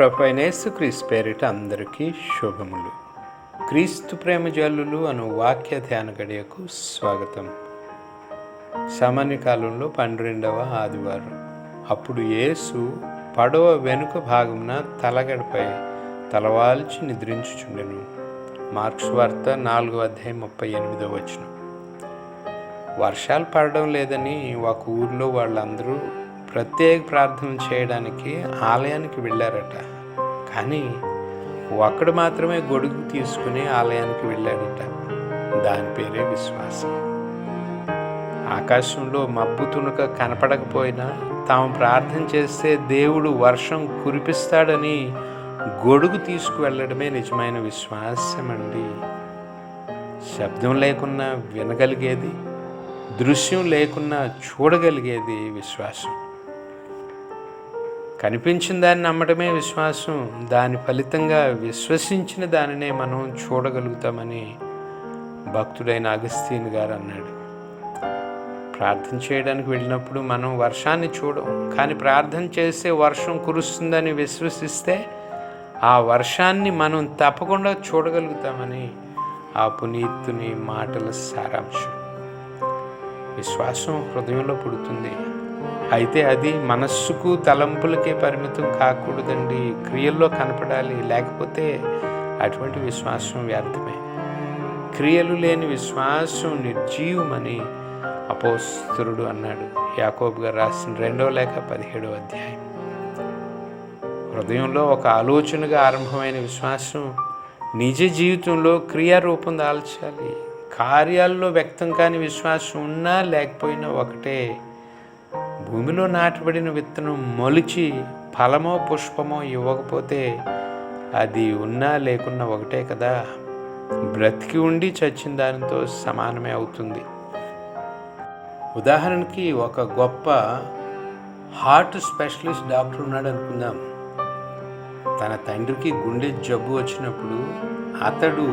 ప్రభు అయిన యేసుక్రీస్తు పేరిట అందరికీ శుభములు. క్రీస్తు ప్రేమ జల్లులు అను వాక్య ధ్యాన గడియకు స్వాగతం. సామాన్య కాలంలో పన్నెండవ ఆదివారం. అప్పుడు యేసు పడవ వెనుక భాగమున తలగడపై తలవాల్చి నిద్రించుచుండెను. మార్క్స్ వార్త నాలుగో అధ్యాయం ముప్పై ఎనిమిదో వచ్చిన వర్షాలు పడడం లేదని ఒక ఊర్లో వాళ్ళందరూ ప్రత్యేక ప్రార్థన చేయడానికి ఆలయానికి వెళ్ళారట. కానీ ఒక్కడు మాత్రమే గొడుగు తీసుకుని ఆలయానికి వెళ్ళాడట. దాని పేరే విశ్వాసం. ఆకాశంలో మబ్బు తునుక కనపడకపోయినా తాము ప్రార్థన చేస్తే దేవుడు వర్షం కురిపిస్తాడని గొడుగు తీసుకువెళ్ళడమే నిజమైన విశ్వాసం అండి శబ్దం లేకున్నా వినగలిగేది దృశ్యం లేకున్నా చూడగలిగేది విశ్వాసం. కనిపించిన దాన్ని నమ్మటమే విశ్వాసం. దాని ఫలితంగా విశ్వసించిన దానినే మనం చూడగలుగుతామని భక్తుడైన అగస్తీన్ గారు అన్నాడు. ప్రార్థన చేయడానికి వెళ్ళినప్పుడు మనం వర్షాన్ని చూడం. కానీ ప్రార్థన చేస్తే వర్షం కురుస్తుందని విశ్వసిస్తే ఆ వర్షాన్ని మనం తప్పకుండా చూడగలుగుతామని ఆ పునీతుని మాటల సారాంశం. విశ్వాసం హృదయంలో పుడుతుంది. అయితే అది మనస్సుకు తలంపులకే పరిమితం కాకూడదండి. క్రియల్లో కనపడాలి లేకపోతే అటువంటి విశ్వాసం వ్యర్థమే. క్రియలు లేని విశ్వాసం నిర్జీవమని అపోస్తురుడు అన్నాడు. యాకోబ్ గారు రాసిన రెండవ లేఖ పదిహేడవ అధ్యాయం. హృదయంలో ఒక ఆలోచనగా ఆరంభమైన విశ్వాసం నిజ జీవితంలో క్రియారూపం దాల్చాలి. కార్యాల్లో వ్యక్తం కాని విశ్వాసం ఉన్నా లేకపోయినా ఒకటే భూమిలో నాటబడిన విత్తనం మొలిచి ఫలమో పుష్పమో ఇవ్వకపోతే అది ఉన్నా లేకున్నా ఒకటే కదా. బ్రతికి ఉండి చచ్చిన దానితో సమానమే అవుతుంది. ఉదాహరణకి ఒక గొప్ప హార్ట్ స్పెషలిస్ట్ డాక్టర్ ఉన్నాడు అనుకుందాం. తన తండ్రికి గుండె జబ్బు వచ్చినప్పుడు అతడు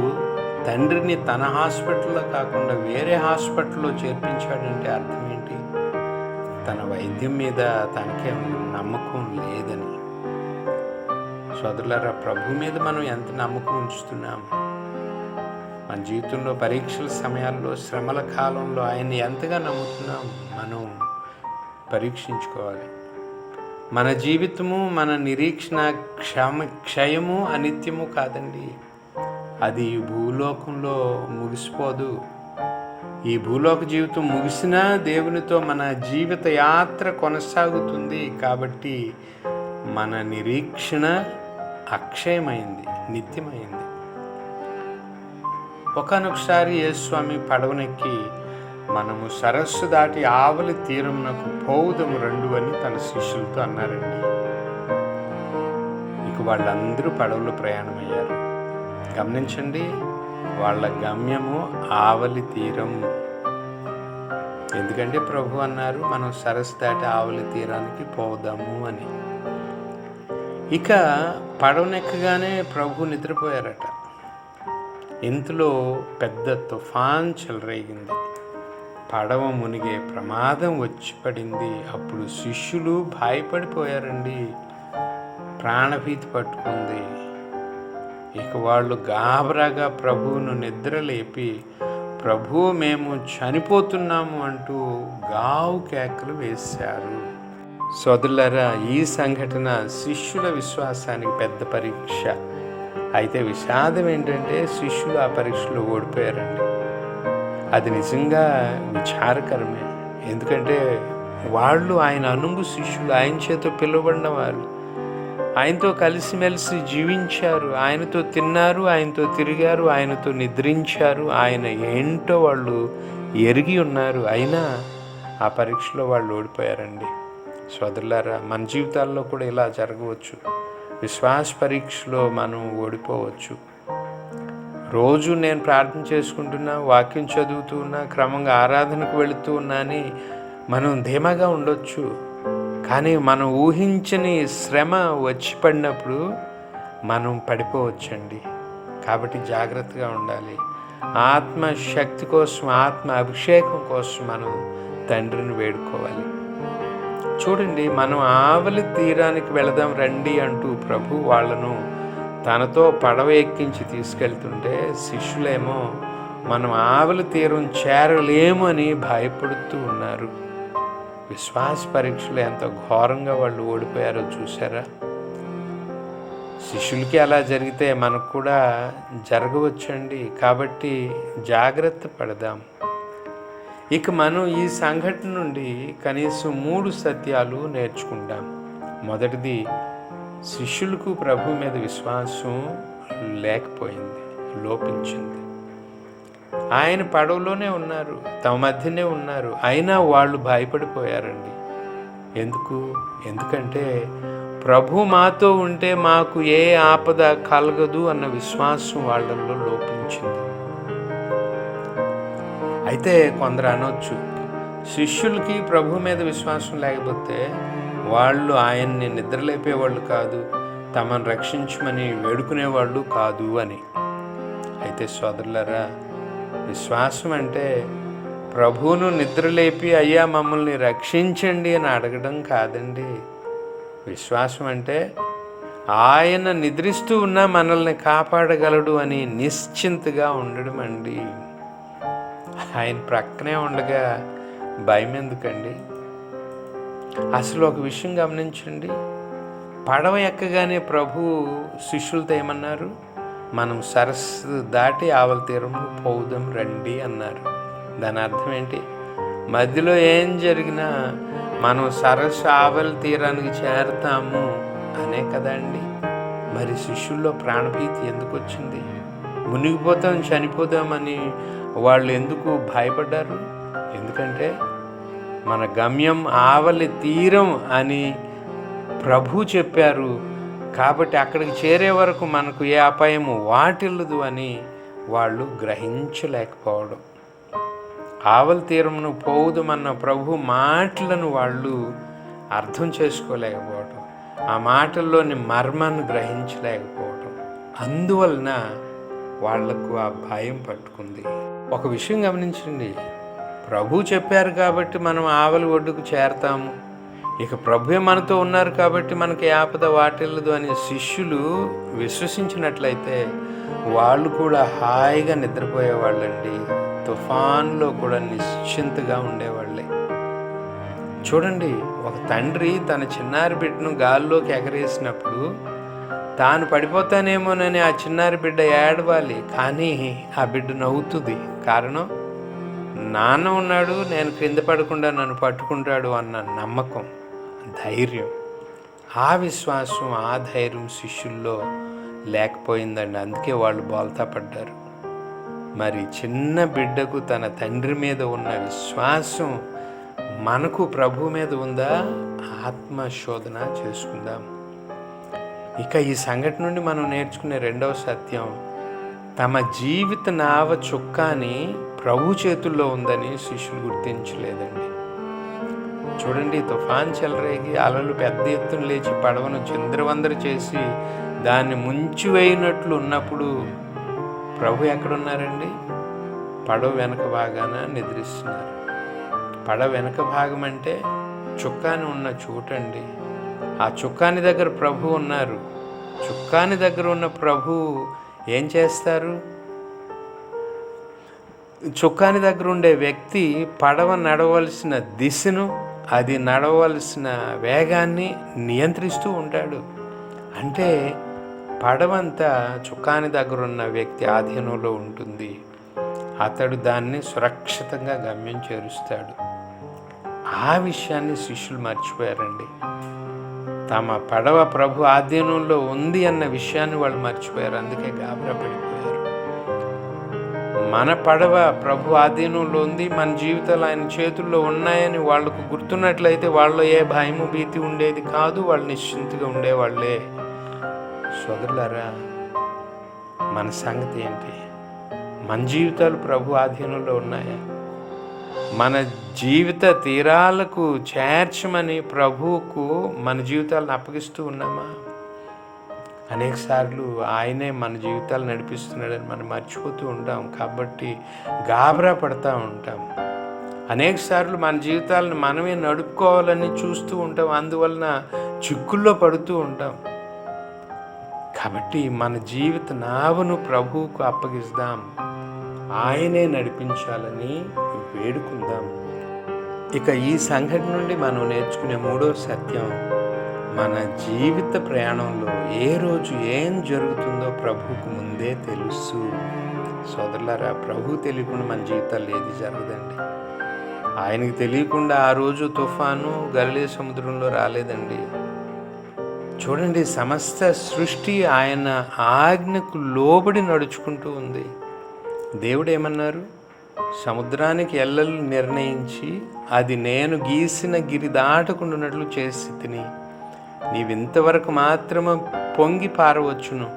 తండ్రిని తన హాస్పిటల్లో కాకుండా వేరే హాస్పిటల్లో చేర్పించాడంటే అర్థం ఏంటి? తన వైద్యం మీద తనకే నమ్మకం లేదని. సోదరులారా ప్రభు మీద మనం ఎంత నమ్మకం ఉంచుతున్నాం? మన జీవితంలో పరీక్షల సమయాల్లో శ్రమల కాలంలో ఆయన్ని ఎంతగా నమ్ముతున్నాం మనం పరీక్షించుకోవాలి. మన జీవితము మన నిరీక్షణ క్షమ క్షయము అనిత్యము కాదండి. అది భూలోకంలో ముగిసిపోదు. ఈ భూలోక జీవితం ముగిసినా దేవునితో మన జీవిత యాత్ర కొనసాగుతుంది కాబట్టి మన నిరీక్షణ అక్షయమైంది నిత్యమైంది. ఒకనొకసారి యేస్వామి పడవనెక్కి మనము సరస్సు దాటి ఆవలి తీరంనకు పోవుదము రెండు అని తన శిష్యులతో అన్నారండి. ఇక వాళ్ళందరూ పడవలో ప్రయాణమయ్యారు. గమనించండి వాళ్ళ గమ్యము ఆవలి తీరం. ఎందుకంటే ప్రభు అన్నారు మనం సరస్సు దాటి ఆవలి తీరానికి పోదాము అని. ఇక పడవనెక్కగానే ప్రభు నిద్రపోయారట. ఇంతలో పెద్ద తుఫాన్ చెలరేగింది. పడవ మునిగే ప్రమాదం వచ్చి పడింది. అప్పుడు శిష్యులు భయపడిపోయారండి. ప్రాణభీతి పట్టుకుంది. ఇక వాళ్ళు గాబరాగా ప్రభువును నిద్రలేపి ప్రభు మేము చనిపోతున్నాము అంటూ గావు కేకలు వేశారు. సోదరులరా ఈ సంఘటన శిష్యుల విశ్వాసానికి పెద్ద పరీక్ష. అయితే విషాదం ఏంటంటే శిష్యులు ఆ పరీక్షలో ఓడిపోయారండి. అది నిజంగా విచారకరమే. ఎందుకంటే వాళ్ళు ఆయన అనుంగు శిష్యులు ఆయన చేత పిలువబడిన వాళ్ళు. ఆయనతో కలిసిమెలిసి జీవించారు. ఆయనతో తిన్నారు ఆయనతో తిరిగారు ఆయనతో నిద్రించారు. ఆయన ఏంటో వాళ్ళు ఎరిగి ఉన్నారు. అయినా ఆ పరీక్షలో వాళ్ళు ఓడిపోయారండి. సోదరులారా మన జీవితాల్లో కూడా ఇలా జరగవచ్చు. విశ్వాస పరీక్షలో మనం ఓడిపోవచ్చు. రోజు నేను ప్రార్థన చేసుకుంటున్నా వాక్యం చదువుతూ ఉన్నా క్రమంగా ఆరాధనకు వెళుతూ ఉన్నా అని మనం ధీమాగా ఉండొచ్చు. కానీ మనం ఊహించని శ్రమ వచ్చి పడినప్పుడు మనం పడిపోవచ్చండి. కాబట్టి జాగ్రత్తగా ఉండాలి. ఆత్మ శక్తి కోసం ఆత్మ అభిషేకం కోసం మనం తండ్రిని వేడుకోవాలి. చూడండి మనం ఆవలి తీరానికి వెళదాం రండి అంటూ ప్రభు వాళ్ళను తనతో పడవ ఎక్కించి తీసుకెళ్తుంటే శిష్యులేమో మనం ఆవలి తీరం చేరలేము అని భయపడుతూ ఉన్నారు. విశ్వాస పరీక్షలు ఎంత ఘోరంగా వాళ్ళు ఓడిపోయారో చూసారా శిష్యులకి అలా జరిగితే మనకు కూడా జరగవచ్చండి. కాబట్టి జాగ్రత్త పడదాం. ఇక మనం ఈ సంఘటన నుండి కనీసం మూడు సత్యాలు నేర్చుకుంటాం. మొదటిది శిష్యులకు ప్రభు మీద విశ్వాసం లేకపోయింది లోపించింది. ఆయన పడవలోనే ఉన్నారు తమ మధ్యనే ఉన్నారు. అయినా వాళ్ళు భయపడిపోయారండి. ఎందుకు? ఎందుకంటే ప్రభు మాతో ఉంటే మాకు ఏ ఆపద కలగదు అన్న విశ్వాసం వాళ్ళల్లో లోపించింది. అయితే కొందరు అనొచ్చు శిష్యులకి ప్రభు మీద విశ్వాసం లేకపోతే వాళ్ళు ఆయన్ని నిద్రలేపేవాళ్ళు కాదు తమను రక్షించమని వేడుకునేవాళ్ళు కాదు అని. అయితే సోదరులరా విశ్వాసం అంటే ప్రభువును నిద్రలేపి అయ్యా మమ్మల్ని రక్షించండి అని అడగడం కాదండి. విశ్వాసం అంటే ఆయన నిద్రిస్తూ ఉన్నా మనల్ని కాపాడగలడు అని నిశ్చింతగా ఉండడం అండి. ఆయన ప్రక్కనే ఉండగా భయం ఎందుకండి? అసలు ఒక విషయం గమనించండి. పడవ ఎక్కగానే ప్రభు శిష్యులతో ఏమన్నారు? మనం సరస్సు దాటి ఆవల తీరము పోదాం రండి అన్నారు. దాని అర్థం ఏంటి? మధ్యలో ఏం జరిగినా మనం సరస్సు ఆవల తీరానికి చేరతాము అనే కదండి మరి శిష్యుల్లో ప్రాణభీతి ఎందుకు వచ్చింది? మునిగిపోతాం చనిపోతామని వాళ్ళు ఎందుకు భయపడ్డారు? ఎందుకంటే మన గమ్యం ఆవలి తీరం అని ప్రభు చెప్పారు. కాబట్టి అక్కడికి చేరే వరకు మనకు ఏ అపాయము వాటిల్లదు అని వాళ్ళు గ్రహించలేకపోవడం. ఆవల తీరమును పోవుదమన్న ప్రభు మాటలను వాళ్ళు అర్థం చేసుకోలేకపోవటం. ఆ మాటల్లోని మర్మాన్ని గ్రహించలేకపోవటం. అందువలన వాళ్ళకు ఆ భయం పట్టుకుంది. ఒక విషయం గమనించండి. ప్రభు చెప్పారు కాబట్టి మనం ఆవలి ఒడ్డుకు చేరతాము. ఇక ప్రభువే మనతో ఉన్నారు కాబట్టి మనకి ఆపద వాటిల్లదు అనే శిష్యులు విశ్వసించినట్లయితే వాళ్ళు కూడా హాయిగా నిద్రపోయేవాళ్ళండి. తుఫాన్లో కూడా నిశ్చింతగా ఉండేవాళ్ళే. చూడండి ఒక తండ్రి తన చిన్నారి బిడ్డను గాల్లోకి ఎగరేసినప్పుడు తాను పడిపోతానేమోనని ఆ చిన్నారి బిడ్డ ఏడవాలి కానీ ఆ బిడ్డ నవ్వుతుంది. కారణం? నాన్న ఉన్నాడు నేను క్రింద పడకుండా నన్ను పట్టుకుంటాడు అన్న నమ్మకం. ధైర్యం. ఆ విశ్వాసం ఆ ధైర్యం శిష్యుల్లో లేకపోయిందండి. అందుకే వాళ్ళు బోల్తా పడ్డారు. మరి చిన్న బిడ్డకు తన తండ్రి మీద ఉన్న విశ్వాసం మనకు ప్రభు మీద ఉందా? ఆత్మశోధన చేసుకుందాం. ఇక ఈ సంఘటన నుండి మనం నేర్చుకునే రెండవ సత్యం తమ జీవిత నావ చుక్కాని ప్రభు చేతుల్లో ఉందని శిష్యులు గుర్తించలేదండి. చూడండి తుఫాన్ చెలరేగి అలలు పెద్ద ఎత్తున లేచి పడవను చంద్రవందర చేసి దాన్ని ముంచివేయినట్లు ఉన్నప్పుడు ప్రభు ఎక్కడున్నారండి? పడవ వెనక భాగాన నిద్రిస్తున్నారు. పడవ వెనక భాగం అంటే చుక్కాని ఉన్న చూటండి. ఆ చుక్కాని దగ్గర ప్రభు ఉన్నారు. చుక్కాని దగ్గర ఉన్న ప్రభు ఏం చేస్తారు? చుక్కాని దగ్గర ఉండే వ్యక్తి పడవ నడవలసిన దిశను అది నడవలసిన వేగాన్ని నియంత్రిస్తూ ఉంటాడు. అంటే పడవంతా చుక్కాని దగ్గర ఉన్న వ్యక్తి ఆధీనంలో ఉంటుంది. అతడు దాన్ని సురక్షితంగా గమ్యం చేరుస్తాడు. ఆ విషయాన్ని శిష్యులు మర్చిపోయారండి. తమ పడవ ప్రభు ఆధీనంలో ఉంది అన్న విషయాన్ని వాళ్ళు మర్చిపోయారు. అందుకే గాబరా పడిపోయారు. మన పడవ ప్రభు ఆధీనంలో ఉంది మన జీవితాలు ఆయన చేతుల్లో ఉన్నాయని వాళ్ళకు గుర్తున్నట్లయితే వాళ్ళలో ఏ భయము భీతి ఉండేది కాదు వాళ్ళు నిశ్చింతగా ఉండేవాళ్ళే. సోదరులారా మన సంగతి ఏంటి? మన జీవితాలు ప్రభు ఆధీనంలో ఉన్నాయా. మన జీవిత తీరాలకు చేర్చమని ప్రభువుకు మన జీవితాలను అప్పగిస్తూ ఉన్నామా? అనేకసార్లు ఆయనే మన జీవితాలు నడిపిస్తున్నాడని మనం మర్చిపోతూ ఉంటాం. కాబట్టి గాబరా పడతా ఉంటాం. అనేకసార్లు మన జీవితాలను మనమే నడుపుకోవాలని చూస్తూ ఉంటాం. అందువలన చిక్కుల్లో పడుతూ ఉంటాం. కాబట్టి మన జీవిత నావను ప్రభువుకు అప్పగిస్తాం. ఆయనే నడిపించాలని వేడుకుందాం. ఇక ఈ సంఘటన నుండి మనం నేర్చుకునే మూడో సత్యం మన జీవిత ప్రయాణంలో ఏ రోజు ఏం జరుగుతుందో ప్రభువుకు ముందే తెలుసు. సోదరులారా ప్రభు తెలియకుండా మన జీవితాల్లో ఏది జరగదండి. ఆయనకి తెలియకుండా ఆ రోజు తుఫాను గలిలే సముద్రంలో రాలేదండి. చూడండి సమస్త సృష్టి ఆయన ఆజ్ఞకు లోబడి నడుచుకుంటూ ఉంది. దేవుడు ఏమన్నారు? సముద్రానికి ఎల్లలు నిర్ణయించి అది నేను గీసిన గిరి దాటకుండానట్లు చేసి తిని నీవింతవరకు మాత్రము పొంగి పారవచ్చును.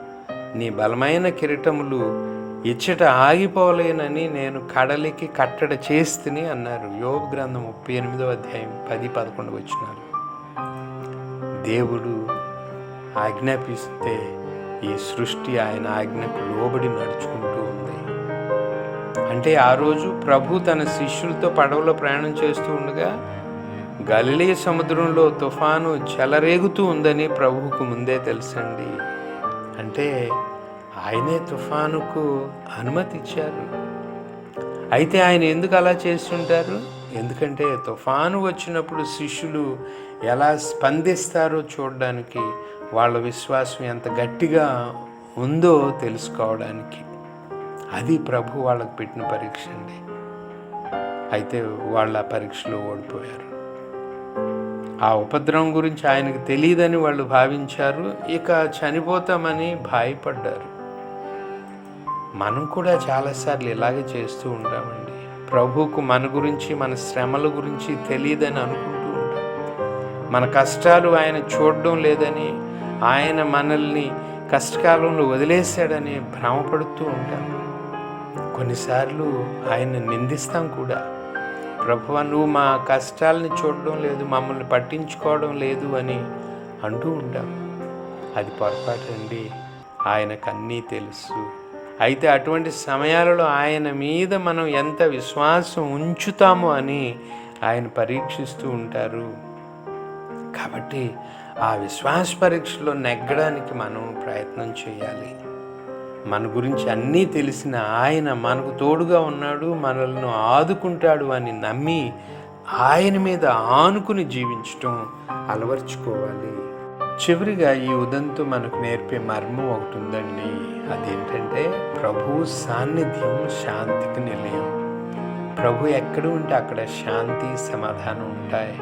నీ బలమైన కిరీటములు ఇచ్చట ఆగిపోలేనని నేను కడలికి కట్టడ చేస్తుని అన్నారు. యోగ గ్రంథం ముప్పై ఎనిమిదో అధ్యాయం పది పదకొండు వచ్చినారు దేవుడు ఆజ్ఞాపిస్తే ఈ సృష్టి ఆయన ఆజ్ఞకు లోబడి నడుచుకుంటూ ఉంది. అంటే ఆ రోజు ప్రభు తన శిష్యులతో పడవలో ప్రయాణం చేస్తూ ఉండగా గలిలే సముద్రంలో తుఫాను చెలరేగుతూ ఉందని ప్రభువుకు ముందే తెలుసండి. అంటే ఆయనే తుఫానుకు అనుమతి ఇచ్చారు. అయితే ఆయన ఎందుకు అలా చేస్తుంటారు? ఎందుకంటే తుఫాను వచ్చినప్పుడు శిష్యులు ఎలా స్పందిస్తారో చూడడానికి వాళ్ళ విశ్వాసం ఎంత గట్టిగా ఉందో తెలుసుకోవడానికి. అది ప్రభు వాళ్ళకు పెట్టిన పరీక్ష అండి. అయితే వాళ్ళ పరీక్షలో ఓడిపోయారు. ఆ ఉపద్రవం గురించి ఆయనకు తెలియదని వాళ్ళు భావించారు. ఇక చనిపోతామని భయపడ్డారు. మనం కూడా చాలాసార్లు ఇలాగే చేస్తూ ఉంటామండి. ప్రభువుకు మన గురించి మన శ్రమల గురించి తెలియదని అనుకుంటూ ఉంటాం. మన కష్టాలు ఆయన చూడడం లేదని ఆయన మనల్ని కష్టకాలంలో వదిలేశాడని భ్రమపడుతూ ఉంటాం. కొన్నిసార్లు ఆయన నిందిస్తాం కూడా. ప్రభువ నువ్వు మా కష్టాలని చూడడం లేదు మమ్మల్ని పట్టించుకోవడం లేదు అని అంటూ ఉంటాం అది పొరపాటు అండి. ఆయనకు అన్నీ తెలుసు. అయితే అటువంటి సమయాలలో ఆయన మీద మనం ఎంత విశ్వాసం ఉంచుతాము అని ఆయన పరీక్షిస్తూ ఉంటారు. కాబట్టి ఆ విశ్వాస పరీక్షలో నెగ్గడానికి మనం ప్రయత్నం చేయాలి. మన గురించి అన్నీ తెలిసిన ఆయన మనకు తోడుగా ఉన్నాడు మనల్ని ఆదుకుంటాడు అని నమ్మి ఆయన మీద ఆనుకుని జీవించటం అలవర్చుకోవాలి. చివరిగా ఈ ఉదంతో మనకు నేర్పే మర్మం ఒకటి ఉందండి. అదేంటంటే ప్రభు సాన్నిధ్యం శాంతికి నిలయం. ప్రభు ఎక్కడ ఉంటే అక్కడ శాంతి సమాధానం ఉంటాయి.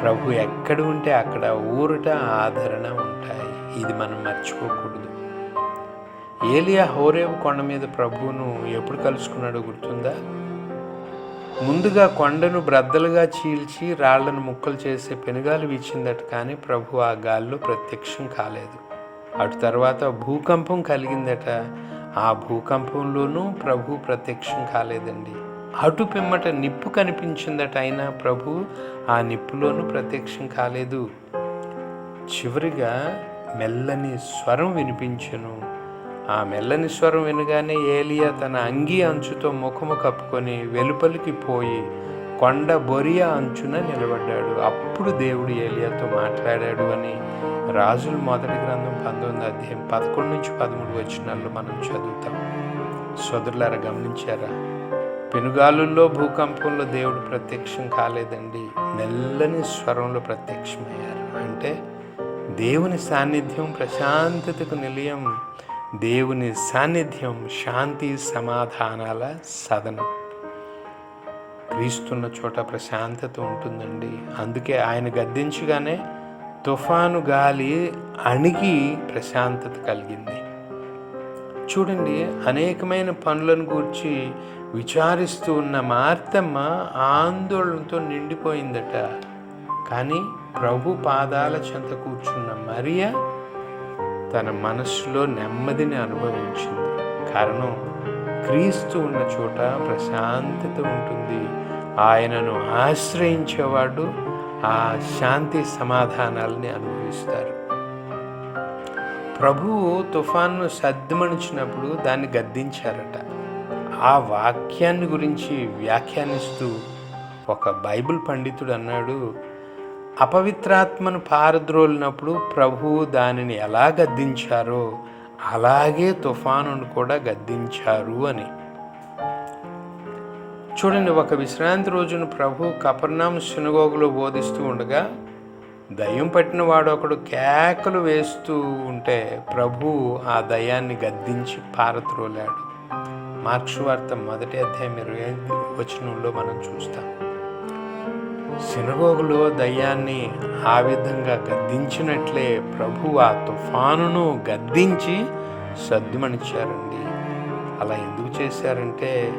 ప్రభు ఎక్కడ ఉంటే అక్కడ ఊరట ఆదరణ ఉంటాయి. ఇది మనం మర్చిపోకూడదు. ఏలియా హోరేవు కొండ మీద ప్రభువును ఎప్పుడు కలుసుకున్నాడో గుర్తుందా? ముందుగా కొండను బ్రద్దలుగా చీల్చి రాళ్ళను ముక్కలు చేసే పెనుగాలు వీచిందట కానీ ప్రభు ఆ గాల్లో ప్రత్యక్షం కాలేదు. అటు తర్వాత భూకంపం కలిగిందట. ఆ భూకంపంలోనూ ప్రభు ప్రత్యక్షం కాలేదండి. అటు పిమ్మట నిప్పు కనిపించిందట అయినా ప్రభు ఆ నిప్పులోనూ ప్రత్యక్షం కాలేదు. చివరిగా మెల్లని స్వరం వినిపించను. ఆ మెల్లని స్వరం వినగానే ఏలియా తన అంగీ అంచుతో ముఖము కప్పుకొని వెలుపలికి పోయి కొండ బొరియా అంచున నిలబడ్డాడు. అప్పుడు దేవుడు ఏలియాతో మాట్లాడాడు అని రాజుల మొదటి గ్రంథం పంతొమ్మిది అధ్యాయం పదకొండు నుంచి పదమూడు వచ్చినాల్లో మనం చదువుతాం. సోదరులారా గమనించారా? పెనుగాలుల్లో భూకంపంలో దేవుడు ప్రత్యక్షం కాలేదండి. మెల్లని స్వరంలో ప్రత్యక్షమయ్యారు. అంటే దేవుని సాన్నిధ్యం ప్రశాంతతకు నిలయం దేవుని సాన్నిధ్యం శాంతి సమాధానాల సదనం. క్రీస్తున్న చోట ప్రశాంతత ఉంటుందండి. అందుకే ఆయన గద్దించగానే తుఫాను గాలి అణిగి ప్రశాంతత కలిగింది. చూడండి అనేకమైన పనులను గూర్చి విచారిస్తూ ఉన్న మార్తమ్మ ఆందోళనతో నిండిపోయిందట. కానీ ప్రభు పాదాల చెంత కూర్చున్న మరియ తన మనస్సులో నెమ్మదిని అనుభవించింది. కారణం క్రీస్తు ఉన్న చోట ప్రశాంతత ఉంటుంది. ఆయనను ఆశ్రయించేవాడు ఆ శాంతి సమాధానాలని అనుభవిస్తారు. ప్రభువు తుఫాన్ను సర్దుమణిచినప్పుడు దాన్ని గద్దించారట. ఆ వాక్యాన్ని గురించి వ్యాఖ్యానిస్తూ ఒక బైబిల్ పండితుడు అన్నాడు అపవిత్రాత్మను పారద్రోలినప్పుడు ప్రభువు దానిని ఎలా గద్దించారో అలాగే తుఫానును కూడా గద్దించారు అని. చూడండి ఒక విశ్రాంతి రోజున ప్రభు కపర్నాం శునగోగులో బోధిస్తూ ఉండగా దయ్యం పట్టిన వాడు ఒకడు కేకలు వేస్తూ ఉంటే ప్రభు ఆ దయాన్ని గద్దించి పారత్రోలాడు మార్క్స్ వార్త మొదటి అధ్యాయం ఇరవై వచనంలో మనం చూస్తాం. సినగోగులో దయ్యాన్ని ఆ విధంగా గద్దించినట్లే ప్రభు ఆ తుఫానును గద్దించి సద్దుమణిచారండి. అలా ఎందుకు చేశారంటే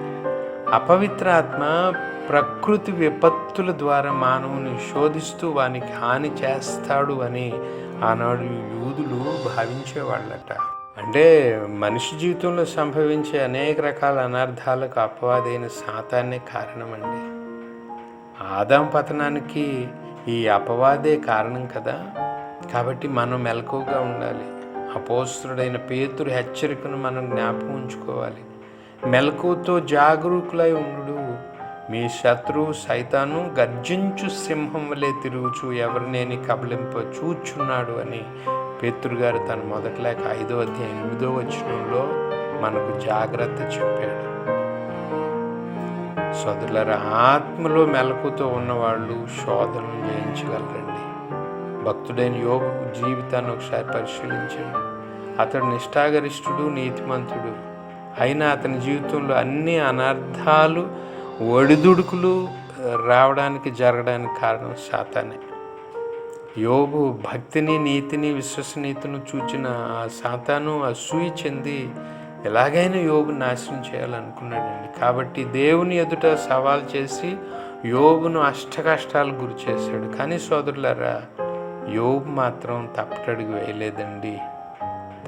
అపవిత్రాత్మ ప్రకృతి విపత్తుల ద్వారా మానవుని శోధిస్తూ వానికి హాని చేస్తాడు అని ఆనాడు యూదులు భావించేవాళ్ళట. అంటే మనిషి జీవితంలో సంభవించే అనేక రకాల అనర్థాలకు అపవాదైన సాతాన్నే కారణమండి. ఆదాం పతనానికి ఈ అపవాదే కారణం కదా. కాబట్టి మనం మెలకువగా ఉండాలి. అపోస్తుడైన పేతురు హెచ్చరికను మనం జ్ఞాపకం ఉంచుకోవాలి. మెలకువతో జాగరూకులై ఉండు మీ శత్రువు సైతాను గర్జించు సింహం వలె తిరుగుచు ఎవరినేని కబలింప చూచున్నాడు అని పేతురు గారు తన మొదటి లేక ఐదో అధ్యాయం ఎనిమిదో వచనంలో మనకు జాగ్రత్త చెప్పాడు. సోదరుల ఆత్మలో మెలకుతో ఉన్నవాళ్ళు శోధనలు జయించగలరండి భక్తుడైన యోగు జీవితాన్ని ఒకసారి పరిశీలించండి. అతడు నిష్ఠాగరిష్ఠుడు నీతిమంతుడు. అయినా అతని జీవితంలో అన్ని అనర్థాలు ఒడిదుడుకులు రావడానికి జరగడానికి కారణం శాతానే యోగు భక్తిని నీతిని విశ్వసనీయతను చూచిన ఆ సాతాను అసూయి చెంది ఎలాగైనా యోగు నాశనం చేయాలనుకున్నాడండి. కాబట్టి దేవుని ఎదుట సవాల్ చేసి యోగును అష్టకష్టాలు గురి చేశాడు. కానీ సోదరులరా యోగు మాత్రం తప్పటడుగు వేయలేదండి.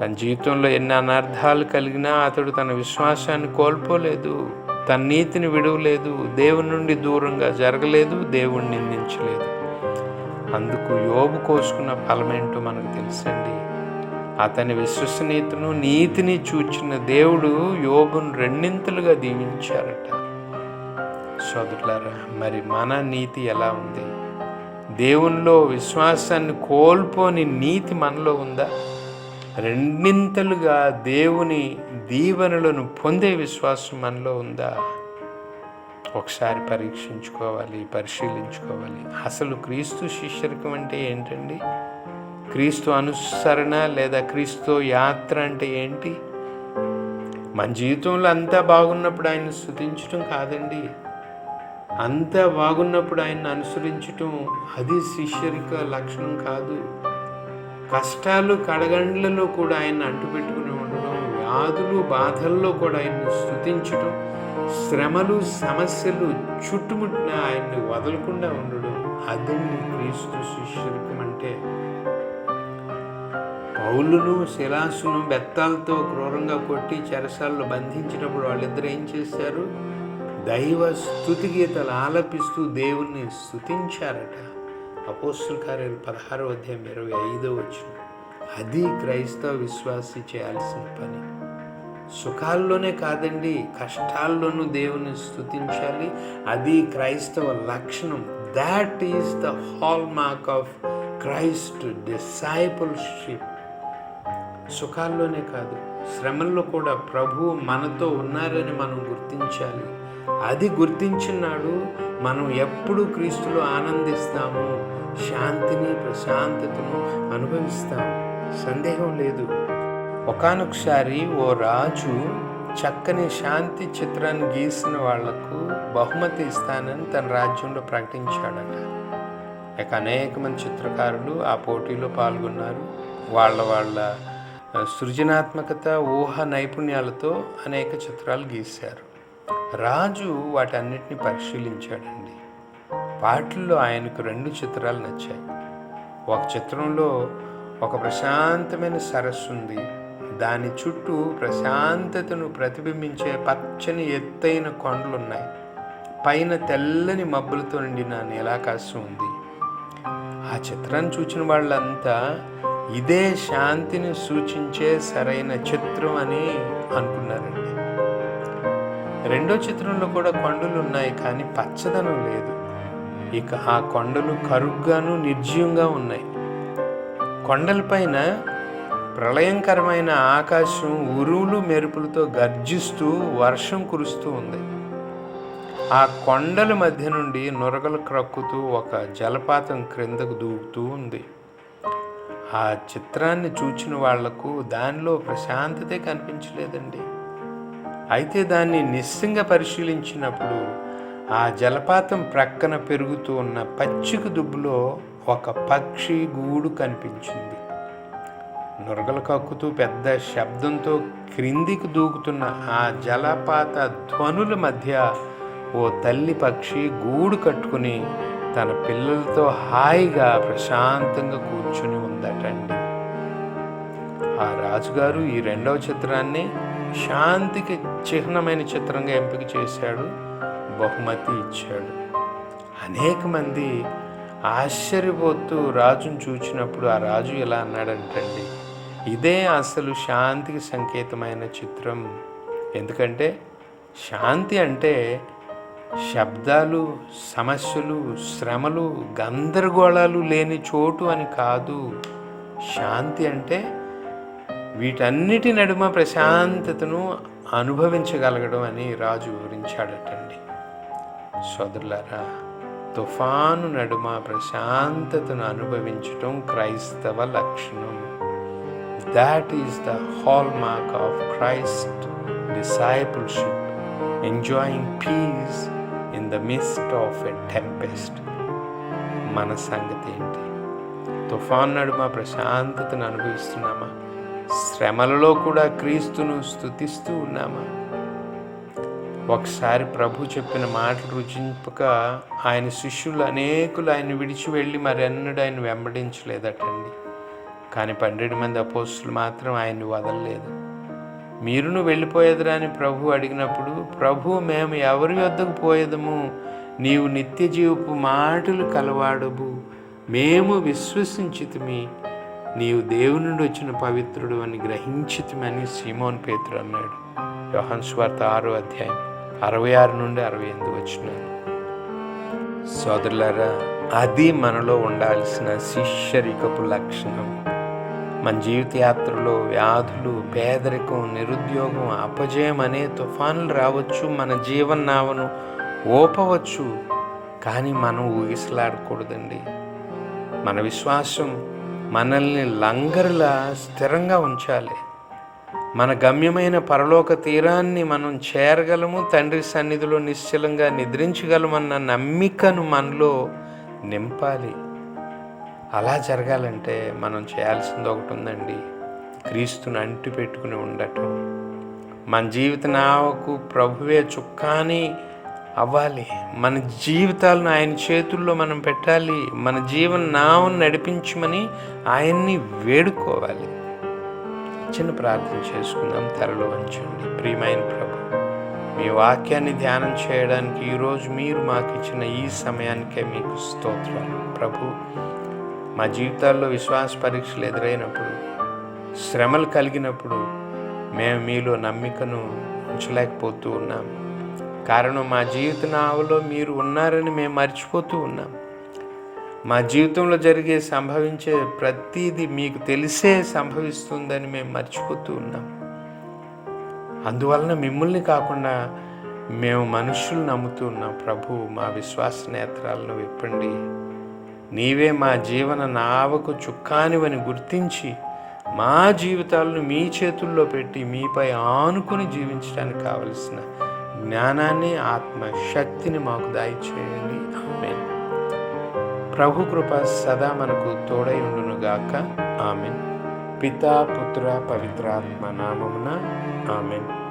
తన జీవితంలో ఎన్ని అనర్థాలు కలిగినా అతడు తన విశ్వాసాన్ని కోల్పోలేదు. తన నీతిని విడవలేదు. దేవుని నుండి దూరంగా జరగలేదు. దేవుణ్ణి నిందించలేదు. అందుకు యోబు కోసుకున్న ఫలమేంటో మనకు తెలుసండి. అతని విశ్వసనీయతను నీతిని చూచిన దేవుడు యోగును రెండింతలుగా దీవించారట. సోదరులారా మరి మన నీతి ఎలా ఉంది? దేవునిలో విశ్వాసాన్ని కోల్పోని నీతి మనలో ఉందా? రెండింతలుగా దేవుని దీవెనలను పొందే విశ్వాసం మనలో ఉందా? ఒకసారి పరీక్షించుకోవాలి పరిశీలించుకోవాలి. అసలు క్రీస్తు శిష్యరికం అంటే ఏంటండి? క్రీస్తు అనుసరణ లేదా క్రీస్తు యాత్ర అంటే ఏంటి? మన జీవితంలో అంతా బాగున్నప్పుడు ఆయన స్థుతించటం కాదండి. అంతా బాగున్నప్పుడు ఆయన్ని అనుసరించటం అది శిష్యరిక లక్షణం కాదు. కష్టాలు కడగండ్లలో కూడా ఆయన అంటుపెట్టుకుని ఉండడం వ్యాధులు బాధల్లో కూడా ఆయన్ని స్థుతించడం శ్రమలు సమస్యలు చుట్టుముట్టిన ఆయన్ని వదలకుండా ఉండడం అదండి క్రీస్తు శిష్యరికం అంటే. పౌలును శిలాసును బెత్తాలతో క్రూరంగా కొట్టి చెరసాల్లో బంధించినప్పుడు వాళ్ళిద్దరు ఏం చేశారు? దైవ స్థుతి గీతలు ఆలపిస్తూ దేవుణ్ణి స్థుతించారట అపోస్తుల కార్యాలు పదహారో అధ్యాయం ఇరవై ఐదో వచ్చిన అది క్రైస్తవ విశ్వాసి చేయాల్సిన పని. సుఖాల్లోనే కాదండి కష్టాల్లోనూ దేవుని స్థుతించాలి అది క్రైస్తవ లక్షణం. That is the hallmark of Christ discipleship సుఖాల్లోనే కాదు శ్రమల్లో కూడా ప్రభువు మనతో ఉన్నారని మనం గుర్తించాలి. అది గుర్తించినాడు మనం ఎప్పుడు క్రీస్తులో ఆనందిస్తాము శాంతిని ప్రశాంతతను అనుభవిస్తాము. సందేహం లేదు. ఒకనొకసారి ఓ రాజు చక్కని శాంతి చిత్రాన్ని గీసిన వాళ్ళకు బహుమతి ఇస్తానని తన రాజ్యంలో ప్రకటించాడట. ఇక అనేక మంది చిత్రకారులు ఆ పోటీలో పాల్గొన్నారు. వాళ్ళ వాళ్ళ సృజనాత్మకత ఊహ నైపుణ్యాలతో అనేక చిత్రాలు గీశారు. రాజు వాటన్నిటిని పరిశీలించాడండి. వాటిల్లో ఆయనకు రెండు చిత్రాలు నచ్చాయి. ఒక చిత్రంలో ఒక ప్రశాంతమైన సరస్సు ఉంది. దాని చుట్టూ ప్రశాంతతను ప్రతిబింబించే పచ్చని ఎత్తైన కొండలున్నాయి. పైన తెల్లని మబ్బులతో నిండిన నీలాకాశం ఉంది. ఆ చిత్రాన్ని చూసిన వాళ్ళంతా ఇదే శాంతిని సూచించే సరైన చిత్రం అని అనుకున్నారండి. రెండో చిత్రంలో కూడా కొండలు ఉన్నాయి కానీ పచ్చదనం లేదు. ఇక ఆ కొండలు కరుగ్గాను నిర్జీవంగా ఉన్నాయి. కొండలపైన ప్రళయంకరమైన ఆకాశం ఉరువులు మెరుపులతో గర్జిస్తూ వర్షం కురుస్తూ ఉంది. ఆ కొండల మధ్య నుండి నురగలు క్రక్కుతూ ఒక జలపాతం క్రిందకు దూకుతూ ఉంది. ఆ చిత్రాన్ని చూచిన వాళ్ళకు దానిలో ప్రశాంతతే కనిపించలేదండి. అయితే దాన్ని నిస్సంగా పరిశీలించినప్పుడు ఆ జలపాతం ప్రక్కన పెరుగుతూ ఉన్న పచ్చిక దుబ్బులో ఒక పక్షి గూడు కనిపించింది. నురగలు కక్కుతూ పెద్ద శబ్దంతో క్రిందికి దూకుతున్న ఆ జలపాత ధ్వనుల మధ్య ఓ తల్లి పక్షి గూడు కట్టుకుని తన పిల్లలతో హాయిగా ప్రశాంతంగా కూర్చుని ఉందటండి. ఆ రాజుగారు ఈ రెండవ చిత్రాన్ని శాంతికి చిహ్నమైన చిత్రంగా ఎంపిక చేశాడు బహుమతి ఇచ్చాడు. అనేక మంది ఆశ్చర్యపోతూ రాజును చూచినప్పుడు ఆ రాజు ఎలా అన్నాడంటండి ఇదే అసలు శాంతికి సంకేతమైన చిత్రం. ఎందుకంటే శాంతి అంటే శబ్దాలు సమస్యలు శ్రమలు గందరగోళాలు లేని చోటు అని కాదు. శాంతి అంటే వీటన్నిటి నడుమ ప్రశాంతతను అనుభవించగలగడం అని రాజు వివరించాడటండి. సోదరులారా తుఫాను నడుమ ప్రశాంతతను అనుభవించటం క్రైస్తవ లక్షణం. That is the hallmark of Christ discipleship enjoying peace in the midst of a tempest మన సంగతి ఏంటి తుఫాన్ నడుమ ప్రశాంతతను అనుభవిస్తున్నామా? శ్రమలలో కూడా క్రీస్తును స్థుతిస్తూ ఉన్నామా? ఒకసారి ప్రభు చెప్పిన మాటలు రుచింపక ఆయన శిష్యులు అనేకులు ఆయన విడిచి వెళ్ళి మరెన్నడూ ఆయన వెంబడించలేదటండి. కానీ పన్నెండు మంది అపోస్తులు మాత్రం ఆయన్ని వదలలేదు. మీరును వెళ్ళిపోయేదిరా అని ప్రభు అడిగినప్పుడు ప్రభు మేము ఎవరి వద్దకు పోయేదము? నీవు నిత్య జీవపు మాటలు కలవాడవు మేము విశ్వసించితిమి. నీవు దేవుని నుండి వచ్చిన పవిత్రుడు అని గ్రహించితిమని సీమోన్ పేతురు అన్నాడు. యోహన్ స్వార్త ఆరో అధ్యాయం అరవై ఆరు నుండి అరవై ఎనిమిది వచ్చినాను సోదరులారా అది మనలో ఉండాల్సిన శిష్యరికపు లక్షణం. మన జీవిత యాత్రలో వ్యాధులు పేదరికం నిరుద్యోగం అపజయం అనే తుఫానులు రావచ్చు మన జీవనావను ఓపవచ్చు కానీ మనం ఊగిసలాడకూడదండి. మన విశ్వాసం మనల్ని లంగరులా స్థిరంగా ఉంచాలి. మన గమ్యమైన పరలోక తీరాన్ని మనం చేరగలము తండ్రి సన్నిధిలో నిశ్చలంగా నిద్రించగలమన్న నమ్మికను మనలో నింపాలి. అలా జరగాలంటే మనం చేయాల్సింది ఒకటి ఉందండి. క్రీస్తుని అంటి పెట్టుకుని ఉండటం. మన జీవిత నావకు ప్రభువే చుక్కాని అవ్వాలి. మన జీవితాలను ఆయన చేతుల్లో మనం పెట్టాలి. మన జీవన నావను నడిపించమని ఆయన్ని వేడుకోవాలి. చిన్న ప్రార్థన చేసుకుందాం. తెరలో వంచండి ప్రియమైన ప్రభు మీ వాక్యాన్ని ధ్యానం చేయడానికి ఈరోజు మీరు మాకు ఇచ్చిన ఈ సమయానికే మీకు స్తోత్రాలు. ప్రభు మా జీవితాల్లో విశ్వాస పరీక్షలు ఎదురైనప్పుడు శ్రమలు కలిగినప్పుడు మేము మీలో నమ్మికను ఉంచలేకపోతూ ఉన్నాం. కారణం మా జీవిత నావలో మీరు ఉన్నారని మేము మర్చిపోతూ ఉన్నాం. మా జీవితంలో జరిగే సంభవించే ప్రతిదీ మీకు తెలిసే సంభవిస్తుందని మేము మర్చిపోతూ ఉన్నాం. అందువలన మిమ్మల్ని కాకుండా మేము మనుషులు నమ్ముతూ ఉన్నాం. ప్రభు మా విశ్వాస నేత్రాలను విప్పండి. నీవే మా జీవన నావకు చుక్కానివని గుర్తించి మా జీవితాలను మీ చేతుల్లో పెట్టి మీపై ఆనుకుని జీవించడానికి కావలసిన జ్ఞానాన్ని ఆత్మ శక్తిని మాకు దయచేయండి. ఆమె ప్రభు కృప సదా మనకు తోడై ఉండునుగాక. ఆమెన్. పితా పుత్ర పవిత్రాత్మ నామమున ఆమెన్.